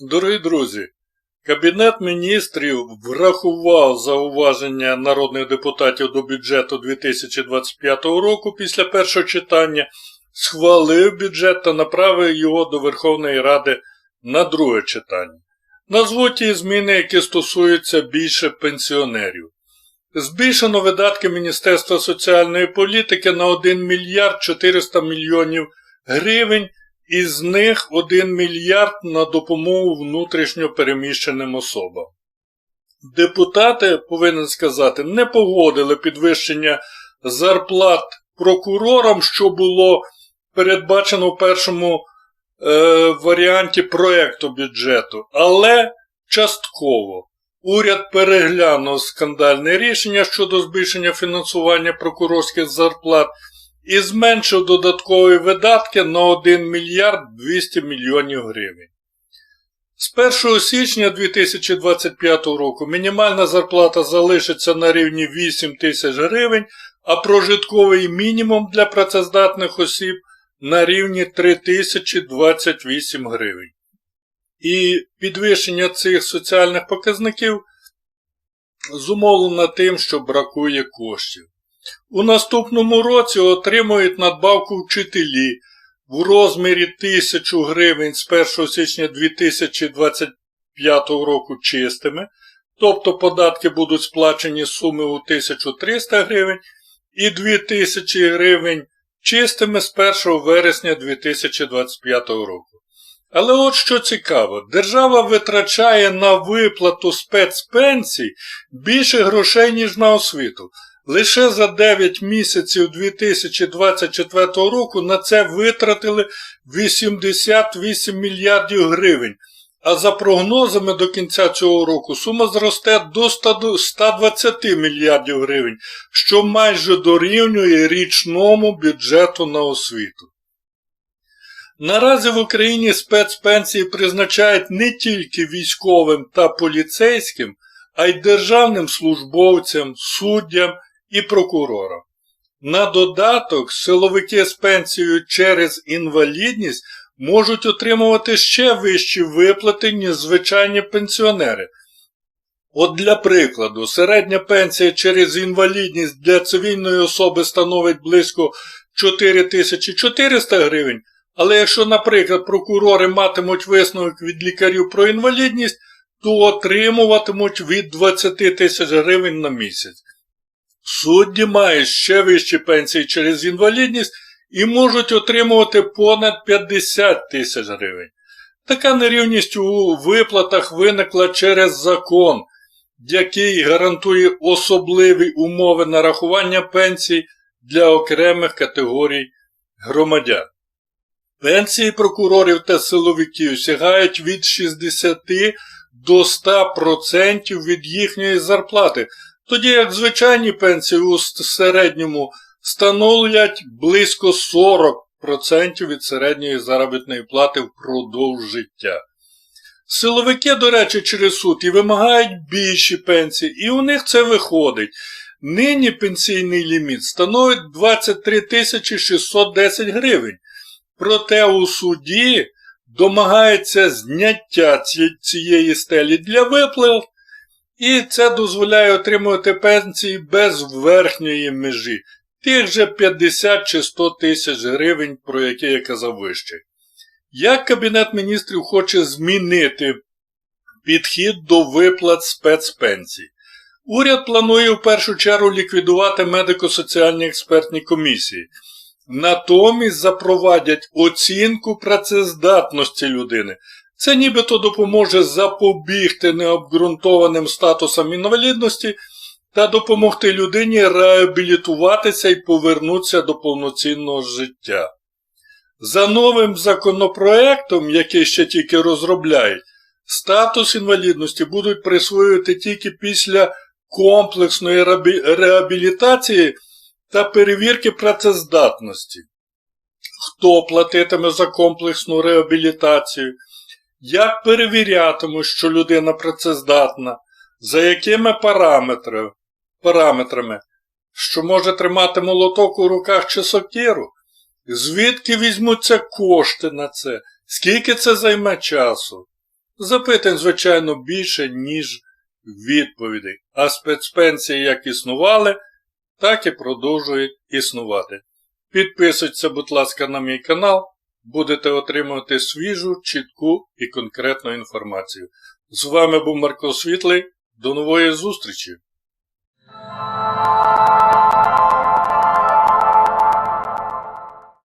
Дорогі друзі, Кабінет міністрів врахував зауваження народних депутатів до бюджету 2025 року після першого читання, схвалив бюджет та направив його до Верховної Ради на друге читання. Назву ті зміни, які стосуються більше пенсіонерів. Збільшено видатки Міністерства соціальної політики на 1 мільярд 400 мільйонів гривень, із них 1 мільярд на допомогу внутрішньо переміщеним особам. Депутати, повинен сказати, не погодили підвищення зарплат прокурорам, що було передбачено в першому е, варіанті проєкту бюджету, але частково. Уряд переглянув скандальне рішення щодо збільшення фінансування прокурорських зарплат і зменшив додаткові видатки на 1 мільярд 200 мільйонів гривень. З 1 січня 2025 року мінімальна зарплата залишиться на рівні 8 тисяч гривень, а прожитковий мінімум для працездатних осіб на рівні 3028 гривень. І підвищення цих соціальних показників зумовлено тим, що бракує коштів. У наступному році отримують надбавку вчителі в розмірі 1000 гривень з 1 січня 2025 року чистими, тобто податки будуть сплачені з суми у 1300 гривень і 2000 гривень чистими з 1 вересня 2025 року. Але от що цікаво, держава витрачає на виплату спецпенсій більше грошей, ніж на освіту. Лише за 9 місяців 2024 року на це витратили 88 мільярдів гривень, а за прогнозами до кінця цього року сума зросте до 120 мільярдів гривень, що майже дорівнює річному бюджету на освіту. Наразі в Україні спецпенсії призначають не тільки військовим та поліцейським, а й державним службовцям, суддям і прокурорам. На додаток, силовики з пенсією через інвалідність можуть отримувати ще вищі виплати, ніж звичайні пенсіонери. От для прикладу, середня пенсія через інвалідність для цивільної особи становить близько 4400 гривень, але якщо, наприклад, прокурори матимуть висновок від лікарів про інвалідність, то отримуватимуть від 20 тисяч гривень на місяць. Судді мають ще вищі пенсії через інвалідність і можуть отримувати понад 50 тисяч гривень. Така нерівність у виплатах виникла через закон, який гарантує особливі умови нарахування пенсій для окремих категорій громадян. Пенсії прокурорів та силовиків сягають від 60 до 100% від їхньої зарплати, тоді як звичайні пенсії у середньому становлять близько 40% від середньої заробітної плати впродовж життя. Силовики, до речі, через суд і вимагають більші пенсії, і у них це виходить. Нині пенсійний ліміт становить 23 610 гривень. Проте у суді домагається зняття цієї стелі для виплат, і це дозволяє отримувати пенсії без верхньої межі, тих же 50 чи 100 тисяч гривень, про які я казав вище. Як Кабінет міністрів хоче змінити підхід до виплат спецпенсій? Уряд планує в першу чергу ліквідувати медико-соціальні експертні комісії. Натомість запровадять оцінку працездатності людини. Це нібито допоможе запобігти необґрунтованим статусам інвалідності та допомогти людині реабілітуватися і повернутися до повноцінного життя. За новим законопроектом, який ще тільки розробляють, статус інвалідності будуть присвоювати тільки після комплексної реабілітації та перевірки працездатності. Хто платитиме за комплексну реабілітацію? Як перевірятимуть, що людина працездатна, за якими параметрами, параметрами, що може тримати молоток у руках чи сокиру? Звідки візьмуться кошти на це? Скільки це займе часу? Запитань, звичайно, більше, ніж відповідей. А спецпенсії як існували, так і продовжують існувати. Підписуйтеся, будь ласка, на мій канал, будете отримувати свіжу, чітку і конкретну інформацію. З вами був Марко Світлий. До нової зустрічі!